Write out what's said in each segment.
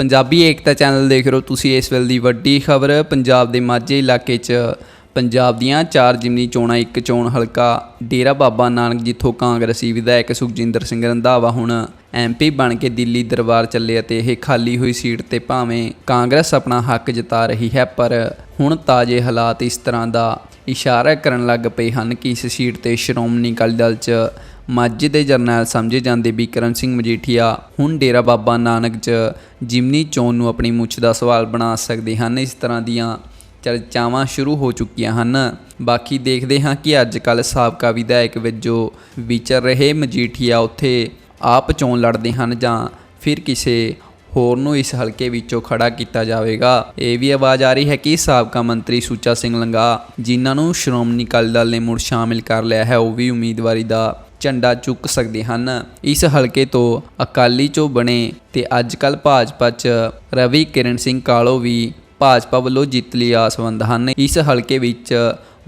ਪੰਜਾਬੀ ਏਕਤਾ channel ਦੇਖ ਰਹੇ ਹੋ ਤੁਸੀਂ ਇਸ ਵੇਲੇ ਦੀ ਵੱਡੀ ਖਬਰ। ਪੰਜਾਬ ਦੇ ਮਾਝੇ ਇਲਾਕੇ 'ਚ ਪੰਜਾਬ ਦੀਆਂ ਚਾਰ ਜਿਮਨੀ ਚੋਣਾਂ, ਇੱਕ ਚੋਣ ਹਲਕਾ, ਡੇਰਾ ਬਾਬਾ ਨਾਨਕ ਜਿੱਥੋਂ ਕਾਂਗਰਸੀ ਵਿਧਾਇਕ ਸੁਖਜਿੰਦਰ ਸਿੰਘ ਰੰਧਾਵਾ ਹੁਣ ਐਮਪੀ ਬਣ ਕੇ ਦਿੱਲੀ ਦਰਬਾਰ ਚੱਲੇ ਅਤੇ ਇਹ ਖਾਲੀ ਹੋਈ ਸੀਟ ਤੇ ਭਾਵੇਂ ਕਾਂਗਰਸ ਆਪਣਾ ਹੱਕ ਜਤਾ ਰਹੀ ਹੈ, ਪਰ ਹੁਣ ਤਾਜ਼ੇ ਹਾਲਾਤ ਇਸ ਤਰ੍ਹਾਂ ਦਾ ਇਸ਼ਾਰਾ ਕਰਨ ਲੱਗ ਪਏ ਹਨ ਕਿ ਇਸ ਸੀਟ ਤੇ ਸ਼੍ਰੋਮਣੀ ਅਕਾਲੀ ਦਲ 'ਚ ਮਾਝੇ ਦੇ ਜਰਨੈਲ ਸਮਝੇ ਜਾਂਦੇ ਬਿਕਰਮ ਸਿੰਘ ਮਜੀਠੀਆ ਹੁਣ ਡੇਰਾ ਬਾਬਾ ਨਾਨਕ 'ਚ ਜਿਮਨੀ ਚੋਣ ਨੂੰ ਆਪਣੀ ਮੁੱਛ ਦਾ ਸਵਾਲ ਬਣਾ ਸਕਦੇ ਹਨ। ਇਸ ਤਰ੍ਹਾਂ ਦੀਆਂ ਚਰਚਾਵਾਂ ਸ਼ੁਰੂ ਹੋ ਚੁੱਕੀਆਂ ਹਨ। ਬਾਕੀ ਦੇਖਦੇ ਹਾਂ ਕਿ ਅੱਜ ਕੱਲ ਸਾਬਕਾ ਵਿਧਾਇਕ ਵਜੋਂ ਵਿਚਰ ਰਹੇ ਮਜੀਠੀਆ ਉੱਥੇ ਆਪ ਚੋਣ ਲੜਦੇ ਹਨ ਜਾਂ ਫਿਰ ਕਿਸੇ ਹੋਰ ਨੂੰ ਇਸ ਹਲਕੇ ਵਿੱਚੋਂ ਖੜਾ ਕੀਤਾ ਜਾਵੇਗਾ। ਇਹ ਵੀ ਆਵਾਜ਼ ਆ ਰਹੀ ਹੈ ਕਿ ਸਾਬਕਾ ਮੰਤਰੀ ਸੁੱਚਾ ਸਿੰਘ ਲੰਗਾ ਜਿਨ੍ਹਾਂ ਨੂੰ ਸ਼੍ਰੋਮਣੀ ਅਕਾਲੀ ਦਲ ਨੇ ਮੁੜ ਸ਼ਾਮਿਲ ਕਰ ਲਿਆ ਹੈ, ਉਹ ਵੀ ਉਮੀਦਵਾਰੀ ਦਾ ਝੰਡਾ ਚੁੱਕ ਸਕਦੇ ਹਨ। ਇਸ ਹਲਕੇ ਤੋਂ ਅਕਾਲੀ ਚੋਂ ਬਣੇ ਤੇ ਅੱਜ ਕੱਲ ਭਾਜਪਾ 'ਚ ਰਵੀ ਕਿਰਨ ਸਿੰਘ ਕਾਲੋ ਵੀ ਭਾਜਪਾ ਵੱਲੋਂ ਜਿੱਤ ਲਈ ਆਸਵੰਦ ਹਨ। ਇਸ ਹਲਕੇ ਵਿੱਚ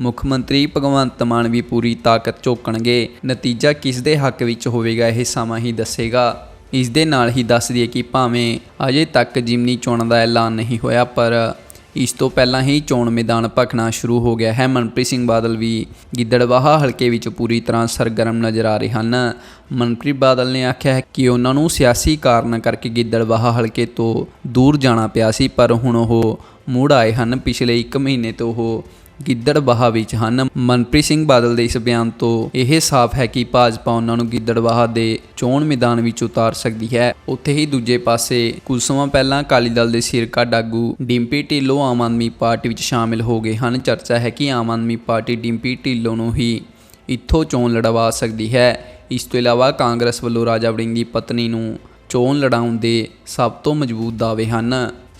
ਮੁੱਖ ਮੰਤਰੀ ਭਗਵੰਤ ਮਾਨ ਵੀ ਪੂਰੀ ਤਾਕਤ ਝੋਕਣਗੇ। ਨਤੀਜਾ ਕਿਸ ਦੇ ਹੱਕ ਵਿੱਚ ਹੋਵੇਗਾ ਇਹ ਸਮਾਂ ਹੀ ਦੱਸੇਗਾ। ਇਸ ਦੇ ਨਾਲ ਹੀ ਦੱਸ ਦਈਏ ਕਿ ਭਾਵੇਂ ਅਜੇ ਤੱਕ ਜਿਮਨੀ ਚੋਣਾਂ ਦਾ ਐਲਾਨ ਨਹੀਂ ਹੋਇਆ, ਪਰ ਇਸ ਤੋਂ ਪਹਿਲਾਂ ਹੀ ਚੋਣ ਮੈਦਾਨ ਭਖਣਾ ਸ਼ੁਰੂ ਹੋ ਗਿਆ ਹੈ। ਮਨਪ੍ਰੀਤ ਸਿੰਘ ਬਾਦਲ ਵੀ ਗਿੱਦੜਵਾਹਾ ਹਲਕੇ ਵਿੱਚ ਪੂਰੀ ਤਰ੍ਹਾਂ ਸਰਗਰਮ ਨਜ਼ਰ ਆ ਰਹੇ ਹਨ। ਮਨਪ੍ਰੀਤ ਬਾਦਲ ਨੇ ਆਖਿਆ ਹੈ ਕਿ ਉਹਨਾਂ ਨੂੰ ਸਿਆਸੀ ਕਾਰਨਾਂ ਕਰਕੇ ਗਿੱਦੜਵਾਹਾ ਹਲਕੇ ਤੋਂ ਦੂਰ ਜਾਣਾ ਪਿਆ ਸੀ, ਪਰ ਹੁਣ ਉਹ ਮੁੜ ਆਏ ਹਨ। ਪਿਛਲੇ 1 ਮਹੀਨੇ ਤੋਂ ਉਹ ਗਿੱਦੜਬਾਹਾ ਵਿੱਚ ਹਨ। ਮਨਪ੍ਰੀਤ ਸਿੰਘ ਬਾਦਲ ਦੇ ਇਸ ਬਿਆਨ ਤੋਂ ਇਹ ਸਾਫ਼ ਹੈ ਕਿ ਭਾਜਪਾ ਉਹਨਾਂ ਨੂੰ ਗਿੱਦੜਬਾਹਾ ਦੇ ਚੋਣ ਮੈਦਾਨ ਵਿੱਚ ਉਤਾਰ ਸਕਦੀ ਹੈ। ਉੱਥੇ ਹੀ ਦੂਜੇ ਪਾਸੇ ਕੁਝ ਸਮਾਂ ਪਹਿਲਾਂ ਅਕਾਲੀ ਦਲ ਦੇ ਸਿਰਕਾ ਡਾਗੂ ਡਿੰਪੀ ਢਿੱਲੋਂ ਆਮ ਆਦਮੀ ਪਾਰਟੀ ਵਿੱਚ ਸ਼ਾਮਿਲ ਹੋ ਗਏ ਹਨ। ਚਰਚਾ ਹੈ ਕਿ ਆਮ ਆਦਮੀ ਪਾਰਟੀ ਡਿੰਪੀ ਢਿੱਲੋਂ ਨੂੰ ਹੀ ਇੱਥੋਂ ਚੋਣ ਲੜਵਾ ਸਕਦੀ ਹੈ। ਇਸ ਤੋਂ ਇਲਾਵਾ ਕਾਂਗਰਸ ਵੱਲੋਂ ਰਾਜਾ ਵੜਿੰਗ ਦੀ ਪਤਨੀ ਨੂੰ ਚੋਣ ਲੜਾਉਣ ਦੇ ਸਭ ਤੋਂ ਮਜ਼ਬੂਤ ਦਾਅਵੇ ਹਨ।